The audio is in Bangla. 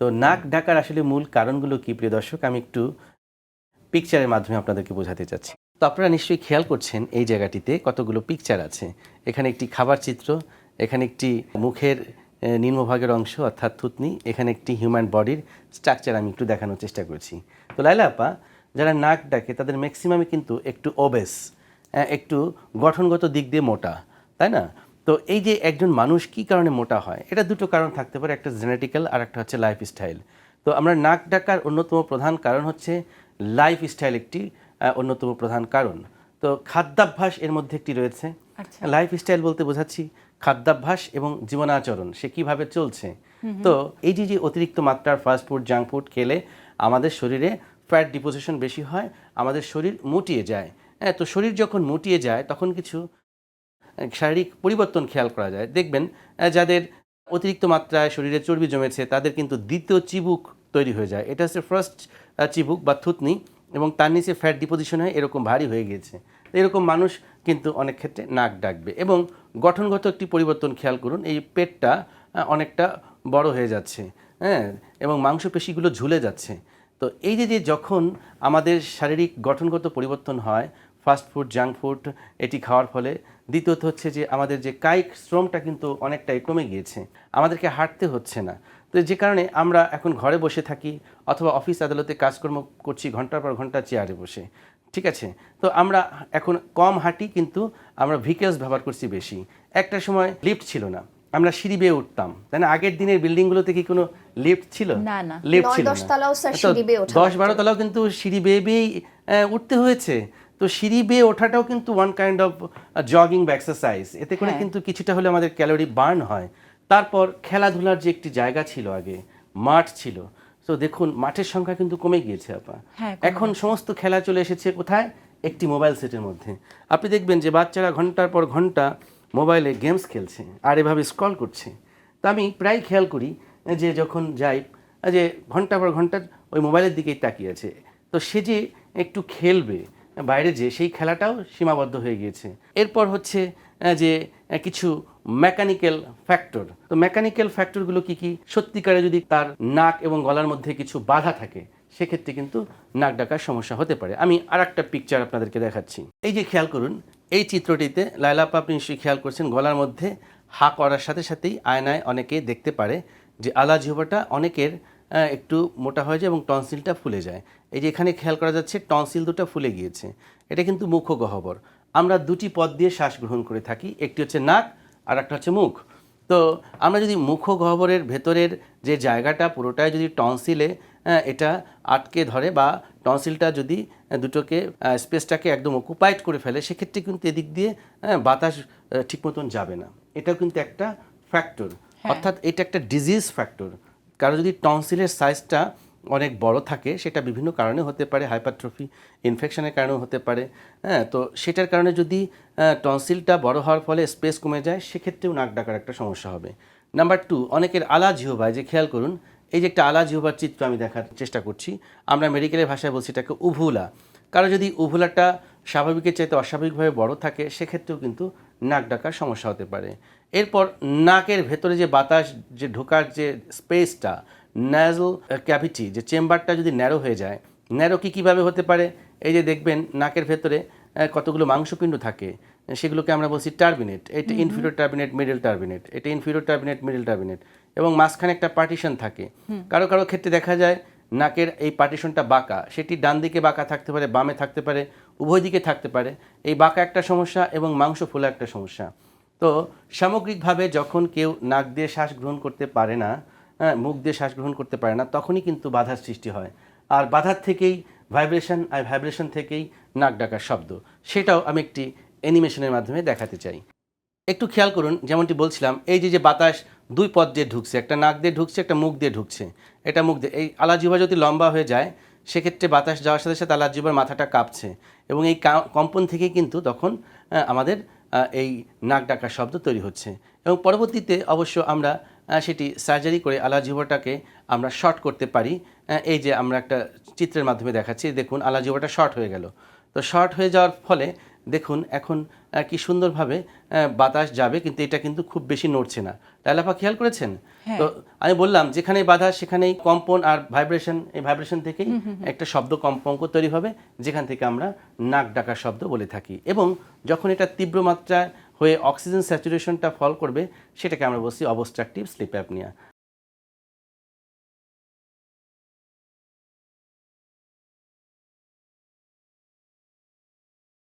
তো নাক ডাকার আসলে মূল কারণগুলো কি, প্রিয় দর্শক? আমি একটু পিকচারের মাধ্যমে আপনাদেরকে বোঝাতে চাচ্ছি। তো আপনারা নিশ্চয়ই খেয়াল করছেন এই জায়গাটিতে কতগুলো পিকচার আছে। এখানে একটি খাবার চিত্র, এখানে একটি মুখের নিম্নভাগের অংশ অর্থাৎ থুতনি, এখানে একটি হিউম্যান বডির স্ট্রাকচার আমি একটু দেখানোর চেষ্টা করছি। তো লাইলা আপা, যারা নাক ডাকে তাদের ম্যাক্সিমামই কিন্তু একটু ওবেস একটু গঠনগত দিক দিয়ে মোটা, তাই না? তো এই যে একজন মানুষ কি কারণে মোটা হয় এটা দুটো কারণ থাকতে পারে একটা জেনেটিক্যাল আর একটা হচ্ছে লাইফস্টাইল তো আমরা নাক ডাকার অন্যতম প্রধান কারণ হচ্ছে লাইফস্টাইল একটি অন্যতম প্রধান কারণ। তো খাদ্যাভ্যাস এর মধ্যে একটি রয়েছে। আচ্ছা। লাইফস্টাইল বলতে বোঝাচ্ছি খাদ্যাভ্যাস এবং জীবনাচরণ সে কীভাবে চলছে। তো এই যে যে অতিরিক্ত মাত্রার ফাস্ট ফুড জাঙ্ক ফুড খেলে আমাদের শরীরে ফ্যাট ডিপোজিশন বেশি হয় আমাদের শরীর মুটিয়ে যায়। হ্যাঁ তো শরীর যখন মুটিয়ে যায় তখন কিছু শারীরিক পরিবর্তন খেয়াল করা যায়। দেখবেন যাদের অতিরিক্ত মাত্রায় শরীরে চর্বি জমেছে, তাদের কিন্তু দ্বিতীয় চিবুক তৈরি হয়ে যায়। এটা হচ্ছে ফার্স্ট চিবুক বা থুতনি এবং তার নিচে ফ্যাট ডিপোজিশন হয়ে এরকম ভারী হয়ে গিয়েছে। এরকম মানুষ কিন্তু অনেক ক্ষেত্রে নাক ডাকবে এবং গঠনগত একটি পরিবর্তন খেয়াল করুন, এই পেটটা অনেকটা বড় হয়ে যাচ্ছে হ্যাঁ এবং মাংসপেশিগুলো ঝুলে যাচ্ছে। তো এই যে যে যখন আমাদের শারীরিক গঠনগত পরিবর্তন হয় ফাস্ট ফুড জাঙ্ক ফুড এটি খাওয়ার ফলে। দ্বিতীয়ত হচ্ছে যে আমাদের যে কায়িক শ্রমটা কিন্তু অনেকটাই কমে গিয়েছে। আমাদেরকে হাঁটতে হচ্ছে না। তো যে কারণে আমরা এখন ঘরে বসে থাকি অথবা অফিস আদালতে কাজকর্ম করছি ঘণ্টার পর ঘণ্টা চেয়ারে বসে। ঠিক আছে? তো আমরা এখন কম হাঁটি কিন্তু আমরা ভেহিকেলস ব্যবহার করছি বেশি। একটা সময় লিফট ছিল না। আমরা সিঁড়ি বেয়ে উঠতাম। তাই না? আগের দিনের বিল্ডিংগুলোতে কি কোনো লিফট ছিল? না, না। লিফট ছিল দশ বারো তলাও কিন্তু সিঁড়ি বেয়ে বেয়েই আহ, উঠতে হয়েছে। তো সিঁড়ি বেয়ে ওঠাটাও কিন্তু ওয়ান কাইন্ড অফ জগিং বা এক্সারসাইজ এতে করে হ্যাঁ। কিন্তু কিছুটা হলে আমাদের ক্যালোরি বার্ন হয়। তারপর খেলাধুলার যে একটি জায়গা ছিল আগে মাঠ ছিল। তো দেখুন মাঠের সংখ্যা কিন্তু কমে গিয়েছে আপা। হ্যাঁ, এখন সমস্ত খেলা চলে এসেছে কোথায়? একটি মোবাইল সেটের মধ্যে। আপনি দেখবেন যে বাচ্চারা ঘণ্টার পর ঘণ্টা মোবাইলে গেমস খেলছে আর এভাবে স্ক্রল করছে। তা আমি প্রায় খেয়াল করি যে যখন যাই যে ঘণ্টা পর ঘণ্টা ওই মোবাইলের দিকেই তাকিয়ে আছে। তো সে যে একটু খেলবে বাইরে যে সেই খেলাটাও সীমাবদ্ধ হয়ে গিয়েছে। এরপর হচ্ছে যে কিছু মেকানিক্যাল ফ্যাক্টর তো মেকানিক্যাল ফ্যাক্টরগুলো কি কি? সত্যিকারে যদি তার নাক এবং গলার মধ্যে কিছু বাধা থাকে, সেক্ষেত্রে কিন্তু নাক ডাকার সমস্যা হতে পারে। আমি আর একটা পিকচার আপনাদেরকে দেখাচ্ছি। এই যে খেয়াল করুন, এই চিত্রটিতে লাইলাপা আপনি নিশ্চয়ই খেয়াল করছেন, গলার মধ্যে হা করার সাথে সাথেই আয়নায় অনেকে দেখতে পারে যে আলা জিহ্বাটা অনেকের একটু মোটা হয়ে যায় এবং টনসিলটা ফুলে যায়। এই যে এখানে খেয়াল করা যাচ্ছে টনসিল দুটো ফুলে গিয়েছে। এটা কিন্তু মুখ গহ্বর। আমরা দুটি পথ দিয়ে শ্বাস গ্রহণ করে থাকি একটি হচ্ছে নাক আর একটা হচ্ছে মুখ। তো আমরা যদি মুখ গহ্বরের ভেতরের যে জায়গাটা পুরোটাই যদি টনসিলে আহ, এটা আটকে ধরে বা টনসিলটা যদি আহ, দুটোকে স্পেসটাকে একদম অকুপাইড করে ফেলে সেক্ষেত্রে কিন্তু এদিক দিয়ে বাতাস ঠিক মতন যাবে না। এটাও কিন্তু একটা ফ্যাক্টর। অর্থাৎ এটা একটা ডিজিজ ফ্যাক্টর। কারও যদি টনসিলের সাইজটা অনেক বড় থাকে, সেটা বিভিন্ন কারণে হতে পারে, হাইপারট্রফি ইনফেকশনের কারণেও হতে পারে হ্যাঁ তো সেটার কারণে যদি টনসিলটা বড় হওয়ার ফলে স্পেস কমে যায়, সেক্ষেত্রেও নাক ডাকার একটা সমস্যা হবে। নাম্বার টু অনেকের আলা জিহবায় যে খেয়াল করুন, এই যে একটা আলা জিহবার চিত্র আমি দেখার চেষ্টা করছি, আমরা মেডিকেলের ভাষায় বলছি এটাকে উভুলা। কারও যদি উভুলাটা স্বাভাবিকের চাইতে অস্বাভাবিকভাবে বড় থাকে, সেক্ষেত্রেও কিন্তু নাক ডাকার সমস্যা হতে পারে। এরপর নাকের ভেতরে যে বাতাস যে ঢোকার যে স্পেসটা ন্যাজল ক্যাভিটি যে চেম্বারটা যদি ন্যারো হয়ে যায় ন্যারো কি কীভাবে হতে পারে? এই যে দেখবেন নাকের ভেতরে কতগুলো মাংসপিণ্ড থাকে সেগুলোকে আমরা বলছি টার্বিনেট এটা ইনফিরিয়র টার্বিনেট মিডল টার্বিনেট এটা ইনফিরিয়র টার্বিনেট মিডল টার্বিনেট এবং মাঝখানে একটা পার্টিশন থাকে। কারও কারও ক্ষেত্রে দেখা যায় নাকের এই পার্টিশনটা বাঁকা সেটি ডান দিকে বাঁকা থাকতে পারে বামে থাকতে পারে উভয় দিকে থাকতে পারে। এই বাঁকা একটা সমস্যা এবং মাংস ফোলা একটা সমস্যা। তো সামগ্রিকভাবে যখন কেউ নাক দিয়ে শ্বাস গ্রহণ করতে পারে না হ্যাঁ মুখ দিয়ে শ্বাস গ্রহণ করতে পারে না তখনই কিন্তু বাধার সৃষ্টি হয়। আর বাধার থেকেই ভাইব্রেশন আর ভাইব্রেশন থেকেই নাক ডাকার শব্দ। সেটাও আমি একটি অ্যানিমেশনের মাধ্যমে দেখাতে চাই। একটু খেয়াল করুন যেমনটি বলছিলাম এই যে যে বাতাস দুই পথ দিয়ে ঢুকছে একটা নাক দিয়ে ঢুকছে একটা মুখ দিয়ে ঢুকছে এটা মুখ দিয়ে এই আলাজিবা যদি লম্বা হয়ে যায় সেক্ষেত্রে বাতাস যাওয়ার সাথে সাথে আলাজিবার মাথাটা কাঁপছে এবং এই কম্পন থেকে কিন্তু তখন আহ, আমাদের এই নাক ডাকার শব্দ তৈরি হচ্ছে। এবং পরবর্তীতে অবশ্য আমরা সেটি সার্জারি করে আলাজিবাটাকে আমরা শর্ট করতে পারি। এই যে আমরা একটা চিত্রের মাধ্যমে দেখাচ্ছি, দেখুন আলাজিবাটা শর্ট হয়ে গেল। তো শর্ট হয়ে যাওয়ার ফলে দেখুন এখন কি সুন্দরভাবে বাতাস যাবে কিন্তু এটা কিন্তু খুব বেশি নড়ছে না। টাইলাপা খেয়াল করেছেন? তো আমি বললাম যেখানে বাধা সেখানেই কম্পন আর ভাইব্রেশন এই ভাইব্রেশন থেকেই একটা শব্দ কম্পঙ্ক তৈরি হবে যেখান থেকে আমরা নাক ডাকার শব্দ বলে থাকি। এবং যখন এটা তীব্র মাত্রায় হয়ে অক্সিজেন স্যাচুরেশনটা ফল করবে সেটাকে আমরা বলছি অবস্ট্রাকটিভ স্লিপ অ্যাপনিয়া।